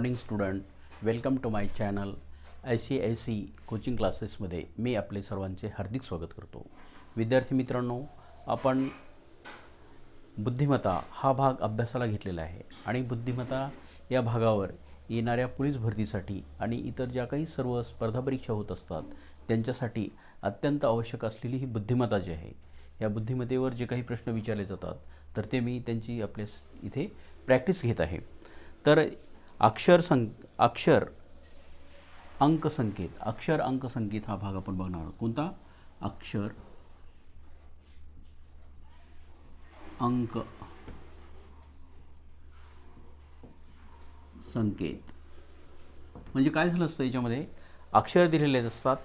Morning student welcome to my channel I C I C coaching क्लासेसमध्ये मी आपले सर्वांचे हार्दिक स्वागत करतो. विद्यार्थी मित्रांनो आपण बुद्धिमत्ता हा भाग अभ्यासाला घेतलेला आहे आणि बुद्धिमत्ता या भागावर येणाऱ्या पोलीस भरतीसाठी आणि इतर ज्या काही सर्व स्पर्धा परीक्षा होत असतात त्यांच्यासाठी अत्यंत आवश्यक असलेली ही बुद्धिमत्ता जी आहे या बुद्धिमत्तेवर जे काही प्रश्न विचारले जातात तर ते मी त्यांची आपल्या इथे प्रॅक्टिस घेत आहे. तर अक्षर सं अक्षर अंकसंकेत अक्षर अंकसंकेत हा भाग आपण बघणार आहोत. कोणता? अक्षर अंक संकेत. म्हणजे काय झालं असतं याच्यामध्ये? अक्षर दिलेले असतात.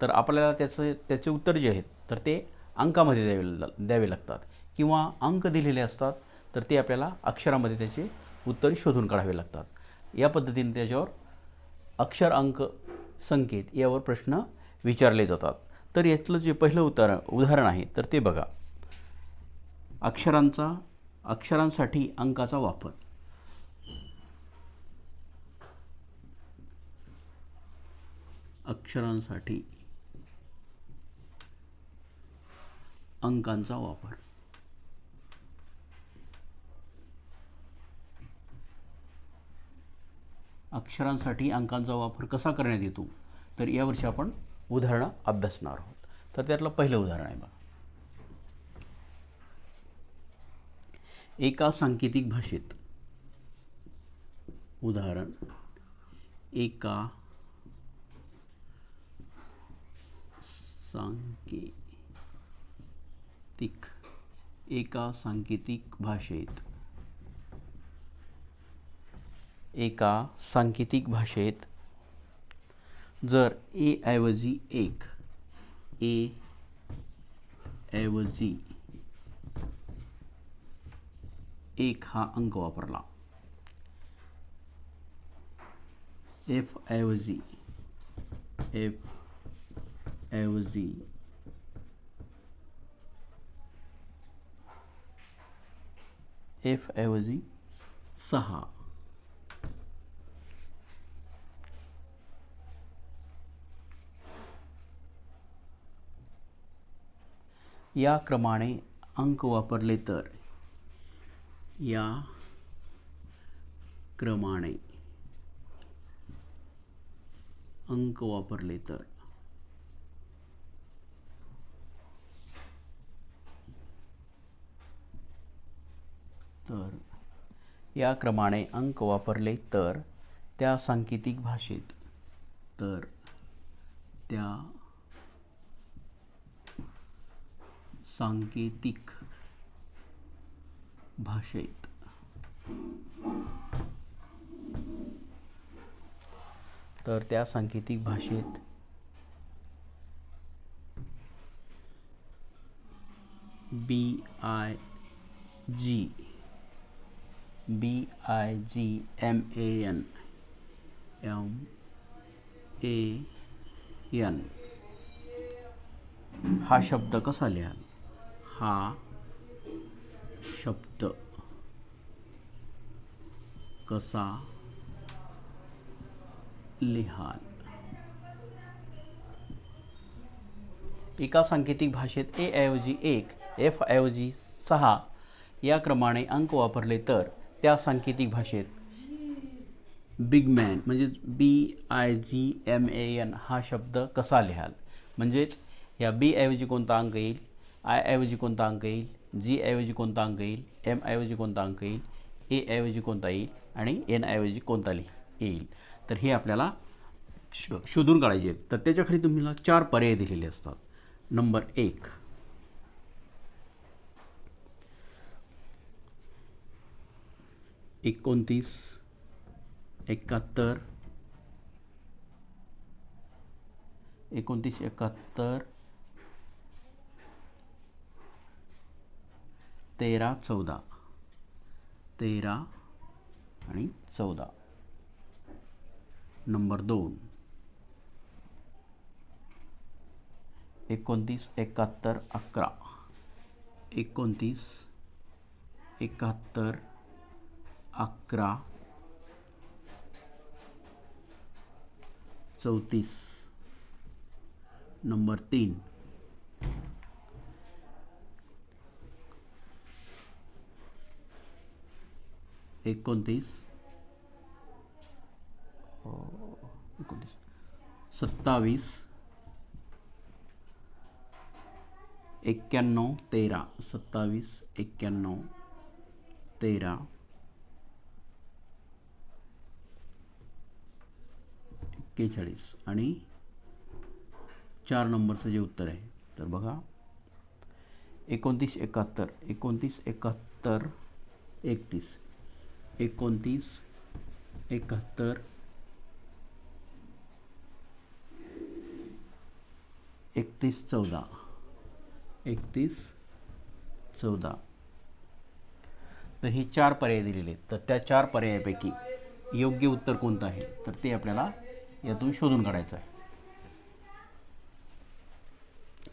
तर आपल्याला त्याचं त्याचे उत्तर जे आहेत तर ते अंकामध्ये द्यावे द्यावे लागतात. किंवा अंक दिलेले असतात तर ते आपल्याला अक्षरामध्ये त्याचे उत्तर शोधून काढावे लागतात. या पद्धतीने त्याच्यावर अक्षर अंक संकेत यावर प्रश्न विचारले जातात. तर यातलं जे पहिलं उदाहरण उदाहरण आहे तर ते बघा. अक्षरांचा अक्षरांसाठी अंकाचा वापर. अक्षरांसाठी अंकांचा वापर. अक्षरांसाठी अंकांचा वापर कसा करण्यात येतो तर यावर्षी आपण उदाहरणं अभ्यासणार आहोत. तर त्यातलं पहिलं उदाहरण आहे बघा. एका सांकेतिक भाषेत उदाहरण एका सांकेतिक एका सांकेतिक भाषेत एका सांकेतिक भाषेत जर ए ऐवजी एक ए ऐवजी एक हा अंक वापरला. एफ ऐवजी एफ ऐवजी एफ ऐवजी सहा. या क्रमाने अंक वापरले तर. या क्रमाने अंक वापरले तर. तर या क्रमाने अंक वापरले तर त्या सांकेतिक भाषेत. तर त्या सांकेतिक भाषेत. तर त्या सांकेतिक भाषेत B I G B I G M A N M A N हा शब्द कसा लिहाल? हा शब्द कसा लिहाल? एका सांकेतिक भाषेत ए ऐवजी एक एफ ऐवजी सहा या क्रमाने अंक वापरले तर त्या सांकेतिक भाषेत बिग मॅन म्हणजेच B I G M A N हा शब्द कसा लिहाल? म्हणजेच या बी ऐवजी कोणता अंक येईल? आय ऐवजी कोणता अंक येईल? जी ऐवजी कोणता अंक येईल? एम ऐवजी कोणता अंक येईल? ए ऐवजी कोणता येईल? आणि एन ऐवजी कोणता लिह येईल? तर हे आपल्याला शो शोधून काढायचे आहेत. तर त्याच्याखाली तुम्हाला चार पर्याय दिलेले असतात. नंबर एक. एकोणतीस एकाहत्तर एकोणतीस एकाहत्तर तेरा चौदा. तेरा आणि चौदा. नंबर दोन. एकोणतीस एकाहत्तर अकरा. एकोणतीस एकाहत्तर अकरा. चौतीस. नंबर तीन. एकोणतीस हो, एकोणतीस सत्तावीस. एक्क्याण्णव तेरा. सत्तावीस एक्क्याण्णव तेरा. एक्केचाळीस. आणि चार नंबरचं जे उत्तर आहे तर बघा. एकोणतीस एकाहत्तर. एकोणतीस एकाहत्तर एकतीस. एकोणतीस एकाहत्तर एकतीस चौदा. एकतीस चौदा. तर हे चार पर्याय दिलेले आहेत. तर त्या चार पर्यायापैकी योग्य उत्तर कोणतं आहे? तर ते आपल्याला यातून शोधून काढायचं आहे.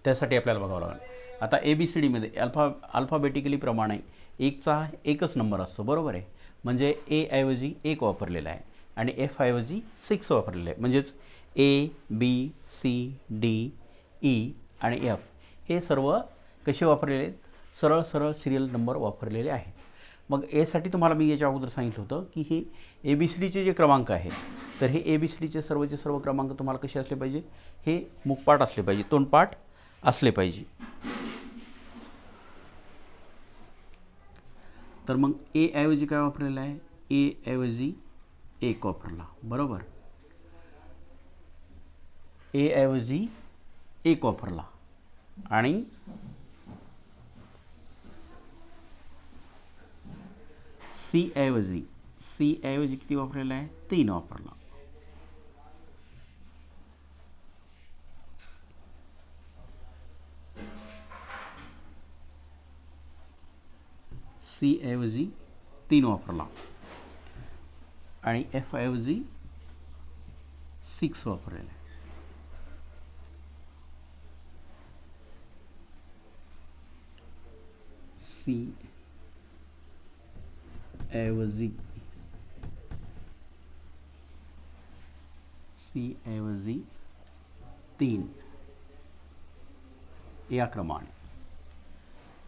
त्यासाठी आपल्याला बघावं लागेल. आता ए बी सी डीमध्ये अल्फा अल्फाबेटिकली प्रमाणे एकचा एकच नंबर असतो बरोबर आहे? म्हणजे ए ऐवजी एक वापरलेला आहे आणि एफ ऐवजी सिक्स वापरलेलं आहे. म्हणजेच A B C D E आणि एफ हे सर्व कसे वापरलेले आहेत? सरळ सरळ सिरियल नंबर वापरलेले आहेत. मग एसाठी तुम्हाला मी याच्या अगोदर सांगितलं होतं की हे ए बी सी डीचे जे क्रमांक आहेत तर हे ए बी सी डीचे सर्वचे सर्व क्रमांक तुम्हाला कसे असले पाहिजे? हे मुखपाठ असले पाहिजे तोंडपाठ असले पाहिजे. तर मग ए ऐवजी काय वापरलेलं आहे? ए ऐवजी एक वापरला. बरोबर? ए ऐवजी एक वापरला. आणि सी ऐवजी सी ऐवजी किती वापरलेला आहे? तीन वापरला. सी ऐवजी तीन वापरला. आणि एफ ऐवजी सिक्स वापरलेला आहे. सी ऐवजी सी ऐवजी तीन या क्रमाने.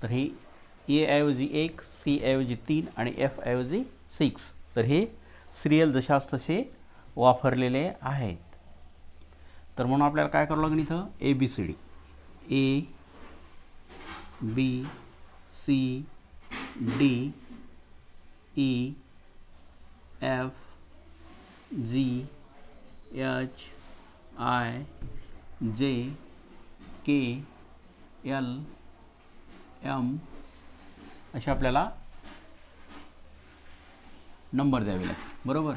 तर हे ए ऐवजी एक सी ऐवजी तीन आणि एफ ऐवजी सिक्स. तर हे सिरियल जशास तसे वापरलेले आहेत. तर म्हणून आपल्याला काय करावं लागेल इथं? A B C D. A B C D E F G H I J K L M असे आपल्याला नंबर द्यावे लागतील बरोबर?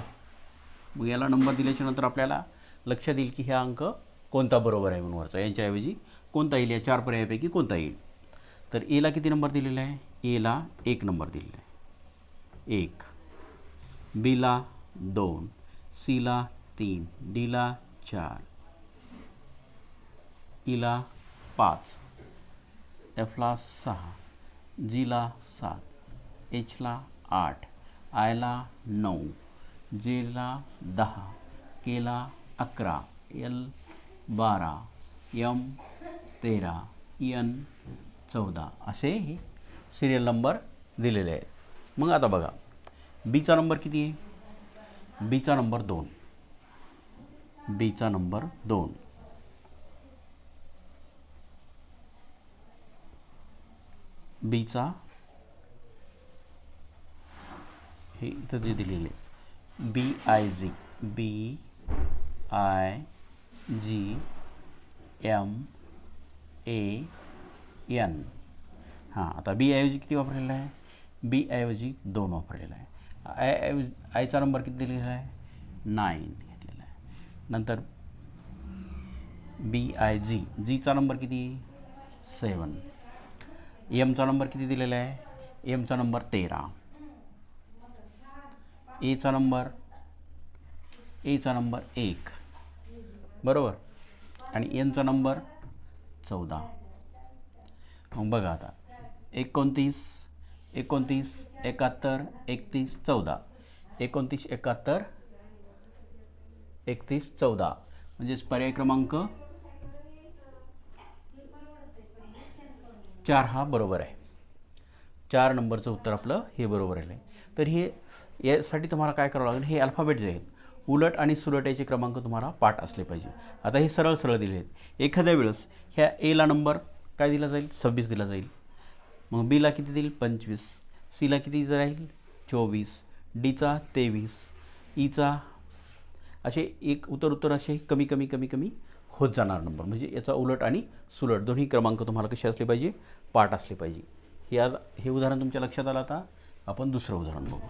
मग याला नंबर दिल्याच्या नंतर आपल्याला लक्षात येईल की हा अंक कोणता बरोबर आहे म्हणून वरचा. यांच्याऐवजी कोणता येईल? या चार पर्यायापैकी कोणता येईल? तर एला किती नंबर दिलेला आहे? एला एक नंबर दिलेला आहे. एक. बीला दोन. सीला तीन. डीला चार. E ईला पाच. एफला सहा. जीला सात. एचला आठ. आयला नऊ. जेला दहा. केला अकरा. एल बारा. यम तेरा. यन चौदा. असे हे सिरियल नंबर दिलेले आहेत. मग आता बघा. बीचा नंबर किती आहे? बीचा नंबर दोन. बीचा नंबर दोन. बीचा हे इथं जे दिलेले B I G B I G M A N हां आता बी ऐवजी किती वापरलेला आहे? बी ऐवजी दोन वापरलेला आहे. आय ऐवजी आयचा नंबर किती दिलेला आहे? नाईन घेतलेला आहे. नंतर बी आय जी जीचा नंबर किती? सेवन एमचा नंबर किती दिलेला आहे? एमचा नंबर तेरा. एचा नंबर एचा नंबर एक. बरोबर? आणि एनचा नंबर चौदा. मग बघा आता. एकोणतीस एकोणतीस एकाहत्तर एकतीस चौदा. एकोणतीस एकाहत्तर एकतीस चौदा. म्हणजेच पर्याय क्रमांक चार हा बरोबर आहे. चार नंबरचं उत्तर आपलं हे बरोबर आहे. तर हे यासाठी तुम्हाला काय करावं लागेल हे अल्फाबेट जे आहेत उलट आणि सुलट याचे क्रमांक तुम्हाला पाठ असले पाहिजे. आता हे सरळ सरळ दिले आहेत. एखाद्या वेळेस ह्या एला नंबर काय दिला जाईल? सव्वीस दिला जाईल. मग बीला किती देईल? पंचवीस. सीला किती राहील? चोवीस. डीचा तेवीस. E ईचा असे एक उत्तर उत्तर असे कमी कमी कमी कमी होत जाणार नंबर म्हणजे याचा उलट आणि सुलट दोन्ही क्रमांक तुम्हाला कसे असले पाहिजे? पाठ असले पाहिजे. हे आज हे उदाहरण तुमच्या लक्षात आलं आता? आपण दुसरं उदाहरण बघू.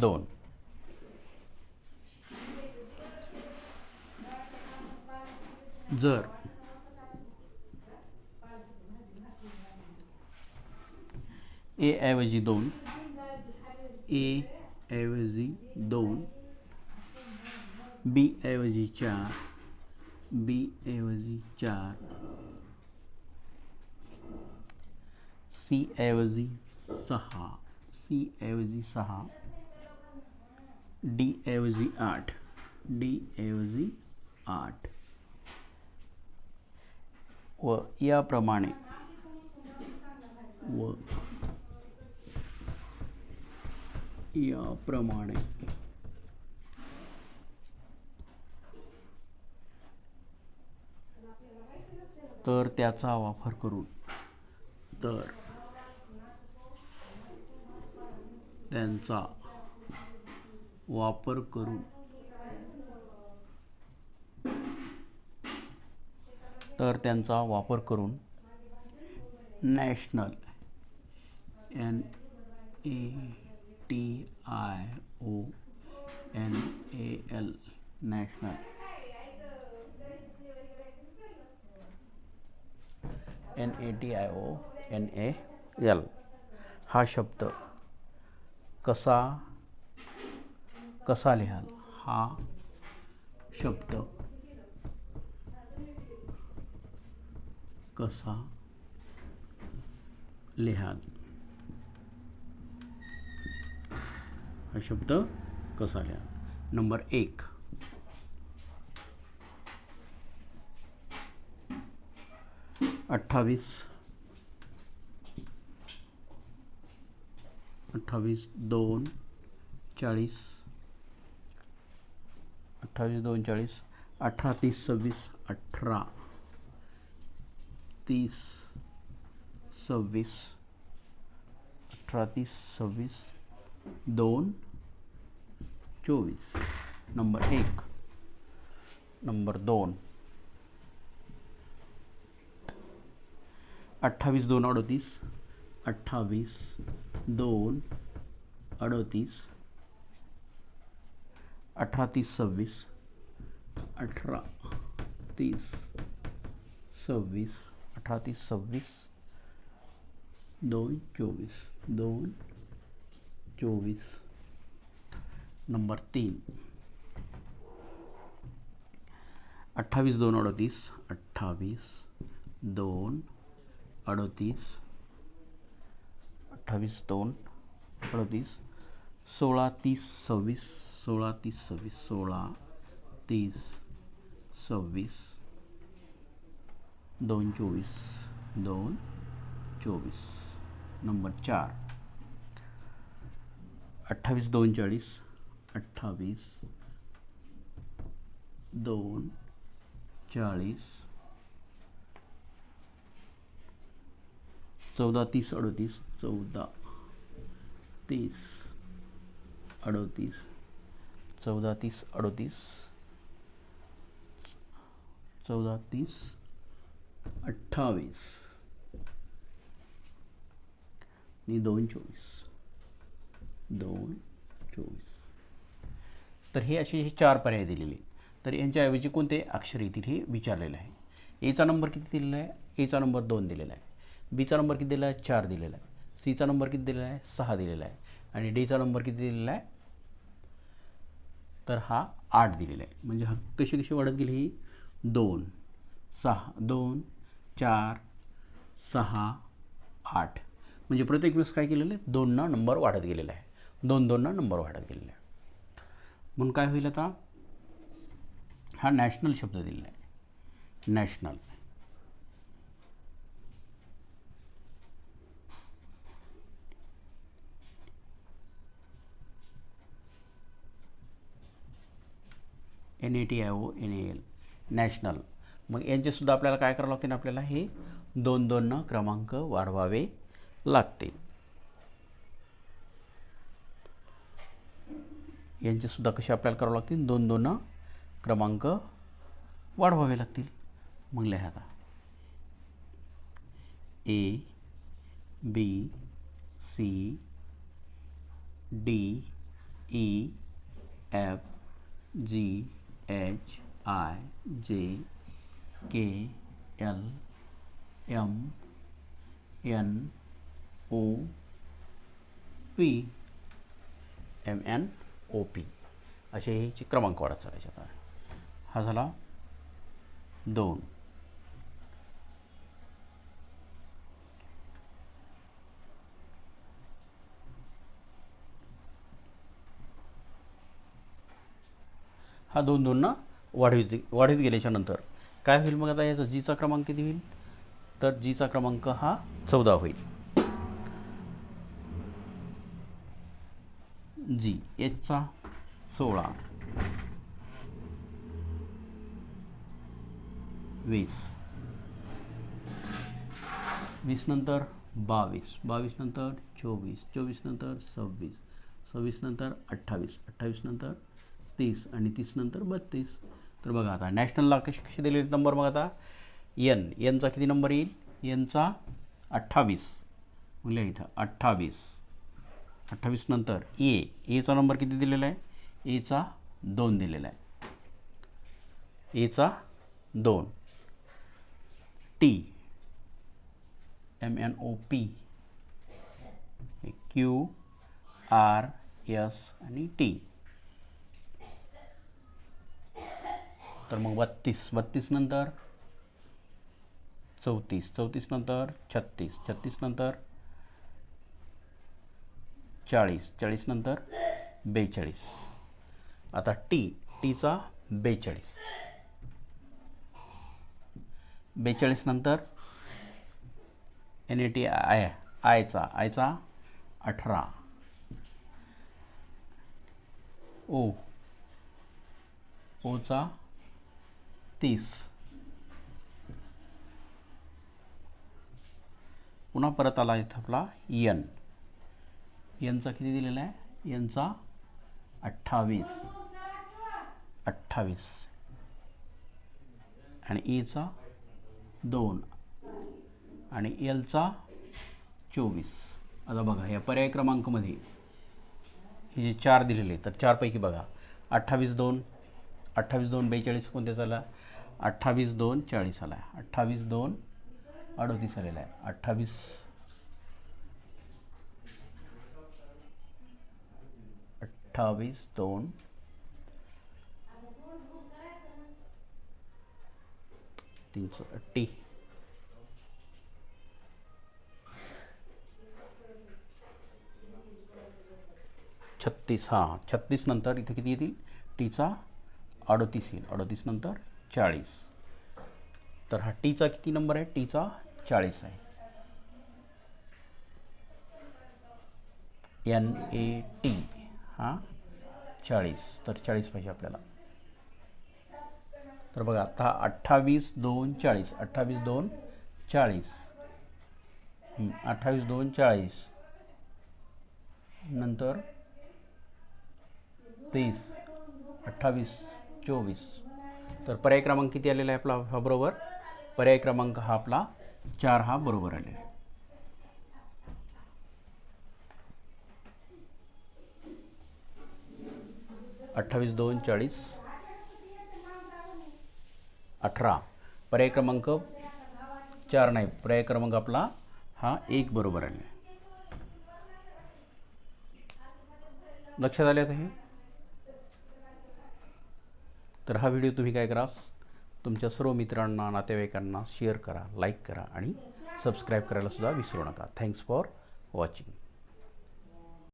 दोन. जर. ए ऐवजी दोन. ए ऐवजी दोन. बी ऐवजी चार. बी ऐवजी चार. सी ऐवजी सहा. सी ऐवजी सहा. डी ऐवजी आठ. डी ऐवजी आठ. व याप्रमाणे व याप्रमाणे तर त्याचा वापर करून तर त्यांचा वापर करू. तर त्यांचा वापर करून national N A T I O N A L national. N A T I O N A L. हा शब्द कसा कसा लिहाल? हा शब्द. कसा लिहाल? हा शब्द कसा लिहाल? नंबर एक. अठ्ठावीस. अठ्ठावीस दोन चाळीस. अठ्ठावीस दोन चाळीस अठरा तीस सव्वीस अठरा. तीस सव्वीस अठरा तीस सव्वीस दोन चोवीस. नंबर एक. नंबर दोन. अठ्ठावीस दोन अडोतीस. अठ्ठावीस दोन अडोतीस. अठरा तीस सव्वीस. अठरा तीस सव्वीस अठरा तीस सव्वीस दोन चोवीस दोन चोवीस नंबर तीन। अठ्ठावीस दोन अडोतीस अठ्ठावीस दोन अडोतीस अठ्ठावीस दोन अडोतीस सोळा तीस सव्वीस सोळा तीस सव्वीस सोळा तीस सव्वीस दोन चोवीस दोन चोवीस. नंबर चार. अठ्ठावीस दोन चाळीस. अठ्ठावीस दोन चाळीस. चौदा तीस अडतीस. चौदा तीस अडतीस. चौदा तीस अडतीस. चौदा तीस. अठ्ठावीस. आणि दोन चोवीस. दोन चोवीस. तर हे असे हे चार पर्याय दिलेले. तर यांच्याऐवजी कोणते? अक्षर येतील हे विचारलेलं आहे. एचा नंबर किती दिलेला आहे? एचा नंबर दोन दिलेला आहे. बीचा नंबर किती दिलेला आहे? चार दिलेला आहे. सीचा नंबर किती दिलेला आहे? सहा दिलेला आहे. आणि डीचा नंबर किती दिलेला आहे? तर हा आठ दिलेला आहे. म्हणजे हा कशी कशी वाढत गेली ही? दोन सहा दोन चार सहा आठ. म्हणजे प्रत्येक वेळेस काय केलेलं आहे? दोनना नंबर वाढत गेलेला आहे. दोन दोनना नंबर वाढत गेलेला आहे. म्हणून काय होईल आता? हा नॅशनल शब्द दिलेला आहे. National. N A T I O N A L national. मग यांचेसुद्धा आपल्याला काय करावं लागतील आपल्याला? हे दोन दोननं क्रमांक वाढवावे लागते यांचेसुद्धा कसे आपल्याला करावं लागतील? दोन दोन क्रमांक वाढवावे लागतील. मग लिहा आता. A B C D E F G H I J K L M N O P M N O P असे हे क्रमांक वाढत चालायचे आता. हा झाला दोन. हा दोन दोन ना? वाढवित वाढीत गेल्याच्यानंतर काय होईल मग आता याचा? जीचा क्रमांक किती होईल? तर जीचा क्रमांक हा चौदा होईल. जी एचचा सोळा. वीस. वीस नंतर बावीस. बावीस नंतर चोवीस. चोवीस नंतर सव्वीस. सव्वीस नंतर अठ्ठावीस. अठ्ठावीस नंतर तीस. आणि तीस नंतर बत्तीस. तर बघा आता नॅशनलला कसे कसे दिलेले नंबर मग आता? एन एनचा किती नंबर येईल? एनचा अठ्ठावीस. म्हणजे इथं अठ्ठावीस. अठ्ठावीस नंतर ए एचा नंबर किती दिलेला आहे? एचा दोन दिलेला आहे. एचा दोन. T M N O P Q R S आणि टी तर मग बत्तीस. बत्तीस नंतर चौतीस. चौतीस नंतर छत्तीस. छत्तीस नंतर चाळीस. चाळीस नंतर बेचाळीस. आता टी. टीचा बेचाळीस. बेचाळीस नंतर एन ए टी आय. आयचा. आयचा अठरा. ओ. ओचा तीस. पुन्हा परत आला इथं आपला यन यनचा किती दिलेला आहे? यनचा अठ्ठावीस. अठ्ठावीस. आणि e ईचा दोन. आणि एलचा चोवीस. आता बघा या पर्याय क्रमांकमध्ये हे जे चार दिलेले तर चारपैकी बघा. अठ्ठावीस दोन. अठ्ठावीस दोन बेचाळीस कोणत्या झाला? अठ्ठावीस दोन चाळीस आला आहे अठ्ठावीस दोन अडोतीस आलेला आहे. अठ्ठावीस अठ्ठावीस दोन तीनशे टी छत्तीस हां छत्तीस नंतर इथे किती येतील? टीचा अडतीस येईल. अडतीस नंतर चाळीस. तर हा टीचा किती नंबर आहे? टीचा चाळीस आहे. एन ए टी हा? चाळीस. तर चाळीस पाहिजे आपल्याला. तर बघा आता अठ्ठावीस दोन चाळीस. अठ्ठावीस दोन चाळीस. अठ्ठावीस दोन चाळीस. नंतर तीस अठ्ठावीस चोवीस. तर पर्याय क्रमांक किती आलेला आहे आपला? हा बरोबर. पर्याय क्रमांक हा आपला चार हा बरोबर आलेला आहे. अठ्ठावीस दोन चाळीस. अठरा. पर्याय क्रमांक चार नाही. पर्याय क्रमांक आपला हा एक बरोबर आहे. लक्षात आले आता हे? तर हा व्हिडिओ तुम्ही काय करा तुमच्या सर्व मित्रांना नातेवाईकांना शेअर करा लाईक करा आणि सबस्क्राईब करायला सुद्धा विसरू नका. Thanks for watching